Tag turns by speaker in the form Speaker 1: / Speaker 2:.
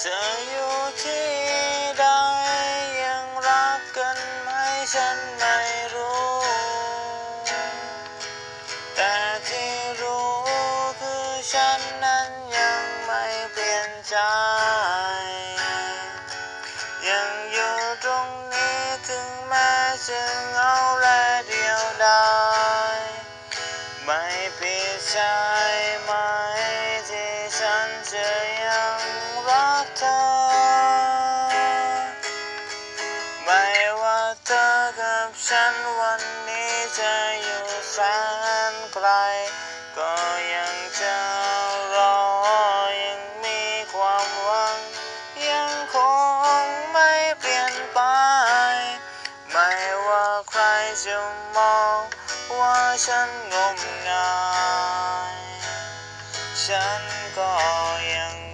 Speaker 1: เธออยู่ที่ใดยังรักกันไหมฉันไม่รู้ แต่ที่รู้คือฉันนั้นยังไม่เปลี่ยนใจ ยังอยู่ตรงนี้ถึงแม้จะเหงาและเดียวดายไม่ผิดใจไหมที่ฉันจะยัง เธอกับฉันวันนี้จะอยู่แสนไกล ก็ยังจะรอ ยังมีความหวัง ยังคงไม่เปลี่ยนไป ไม่ว่าใครจะมองว่าฉันงมงาย ฉันก็ยัง